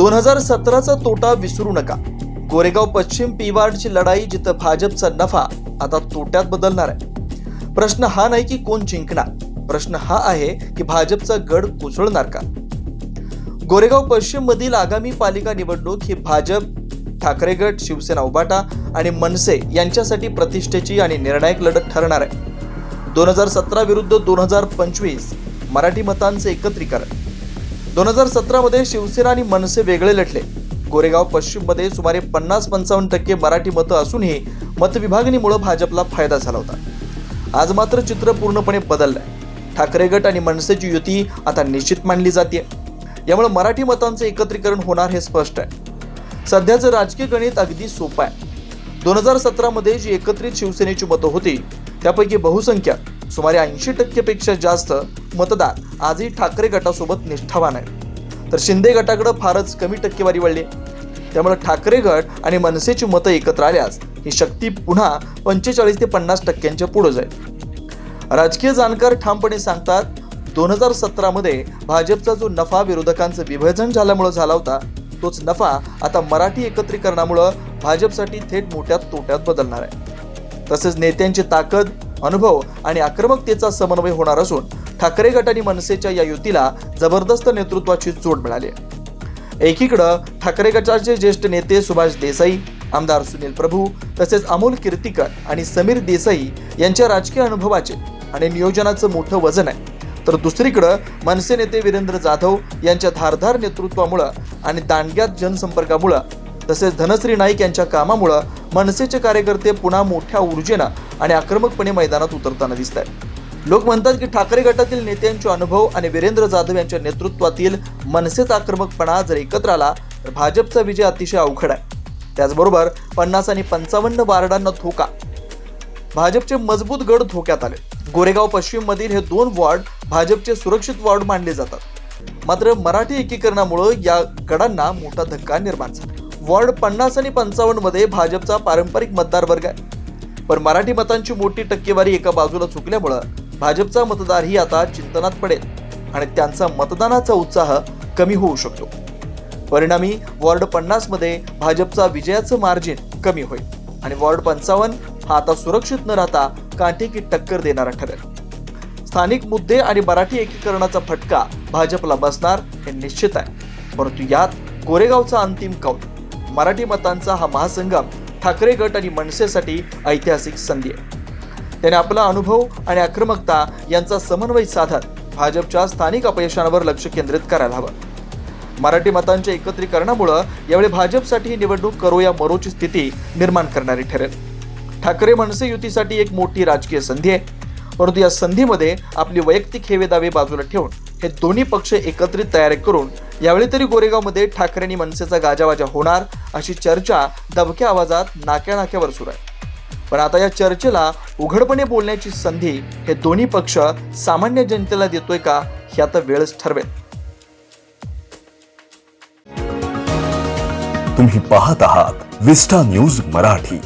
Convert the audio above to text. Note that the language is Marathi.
दोन हजार सतराचा तोटा विसरू नका. गोरेगाव पश्चिम पीवार्डची लढाई जिथं भाजपचा नफा आता तोट्यात बदलणार आहे. प्रश्न हा नाही की कोण जिंकणार प्रश्न हा आहे की भाजपचा गड कोसळणार का? गोरेगाव पश्चिम मधील आगामी पालिका निवडणूक ही भाजप ठाकरे गट शिवसेना उबाटा आणि मनसे यांच्यासाठी प्रतिष्ठेची आणि निर्णायक लढत ठरणार आहे. दोन हजार सतरा विरुद्ध दोन हजार पंचवीस मराठी मतांचे एकत्रीकरण. दोन हजार सतरामध्ये शिवसेना आणि मनसे वेगळे लढले. गोरेगाव पश्चिममध्ये सुमारे पन्नास पंचावन्न टक्के मराठी मतं असूनही मतविभागणीमुळं भाजपला फायदा झाला होता. आज मात्र चित्र पूर्णपणे बदललंय. ठाकरे गट आणि मनसेची युती आता निश्चित मानली जाते. यामुळे मराठी मतांचे एकत्रीकरण होणार हे स्पष्ट आहे. सध्याचं राजकीय गणित अगदी सोपं आहे. दोन हजार सतरामध्ये जी एकत्रित शिवसेनेची मतं होती त्यापैकी बहुसंख्या सुमारे ऐंशी टक्केपेक्षा जास्त मतदार आजही ठाकरे गटासोबत निष्ठावान आहेत. तर शिंदे गटाकडे फारच कमी टक्केवारी वळली. त्यामुळे ठाकरे गट आणि मनसेची मतं एकत्र आल्यास ही शक्ती पुन्हा पंचेचाळीस ते पन्नास टक्क्यांच्या पुढे जाईल. राजकीय जाणकार ठामपणे सांगतात दोन हजार सतरामध्ये भाजपचा जो नफा विरोधकांचं विभाजन झाल्यामुळं झाला होता तोच नफा आता मराठी एकत्रीकरणामुळं भाजपसाठी थेट मोठ्या तोट्यात बदलणार आहे. तसेच नेत्यांची ताकद अनुभव आणि आक्रमकतेचा समन्वय होणार असून ठाकरे गट आणि मनसेच्या या युतीला जबरदस्त नेतृत्वाची जोड मिळाली. एकीकडं ठाकरे गटाचे ज्येष्ठ नेते सुभाष देसाई आमदार सुनील प्रभू तसेच अमोल कीर्तिकर आणि समीर देसाई यांच्या राजकीय अनुभवाचे आणि नियोजनाचं मोठं वजन आहे. तर दुसरीकडं मनसे नेते वीरेंद्र जाधव यांच्या धारधार नेतृत्वामुळं आणि दांडग्यात जनसंपर्कामुळं तसेच धनश्री नाईक यांच्या कामामुळं मनसेचे कार्यकर्ते पुन्हा मोठ्या ऊर्जेनं आणि आक्रमकपणे मैदानात उतरताना दिसत आहेत लोक म्हणतात की ठाकरे गटातील नेत्यांचे अनुभव आणि वीरेंद्र जाधव यांच्या नेतृत्वातील मनसेचा आक्रमकपणा जर एकत्र आला तर भाजपचा विजय अतिशय अवघड आहे. त्याचबरोबर पन्नास आणि पंचावन्न वार्डांना धोका. भाजपचे मजबूत गड धोक्यात आले. गोरेगाव पश्चिममधील हे दोन वॉर्ड भाजपचे सुरक्षित वॉर्ड मानले जातात. मात्र मराठी एकीकरणामुळं या गडांना मोठा धक्का निर्माण झाला. वॉर्ड पन्नास आणि पंचावन्नमध्ये भाजपचा पारंपरिक मतदार वर्ग आहे. पण मराठी मतांची मोठी टक्केवारी एका बाजूला चुकल्यामुळं भाजपचा मतदारही आता चिंतनात पडेल आणि त्यांचा मतदानाचा उत्साह कमी होऊ शकतो. परिणामी वॉर्ड पन्नासमध्ये भाजपचा विजयाचं मार्जिन कमी होईल आणि वॉर्ड पंचावन्न हा आता सुरक्षित न राहता कांटेकी टक्कर देणारा ठरेल. स्थानिक मुद्दे आणि मराठी एकीकरणाचा फटका भाजपला बसणार हे निश्चित आहे. परंतु यात गोरेगावचा अंतिम कौल मराठी मतांचा हा महासंगम ठाकरे गट आणि मनसेसाठी ऐतिहासिक संधी आहे. त्याने आपला अनुभव आणि आक्रमकता यांचा समन्वय साधत भाजपच्या स्थानिक अपयशांवर लक्ष केंद्रित करायला हवं. मराठी मतांच्या एकत्रीकरणामुळं यावेळी भाजपसाठी ही निवडणूक करो या मरोची स्थिती निर्माण करणारी ठरेल. ठाकरे मनसे युतीसाठी एक मोठी राजकीय संधी आहे. परंतु या संधीमध्ये आपली वैयक्तिक हेवे दावे बाजूला ठेवून हे दोन्ही पक्ष एकत्रित तयारी करून यावेळी तरी गोरेगावमध्ये ठाकरे आणि मनसेचा गाजावाजा होणार अशी चर्चा दबक्या आवाजात नाक्या नाक्यावर सुरू आहे. पण आता या चर्चेला उघडपणे बोलण्याची संधी हे दोन्ही पक्ष सामान्य जनतेला देतोय का हे आता वेळच ठरवेल. तुम्ही पाहत आहात विस्टा न्यूज मराठी.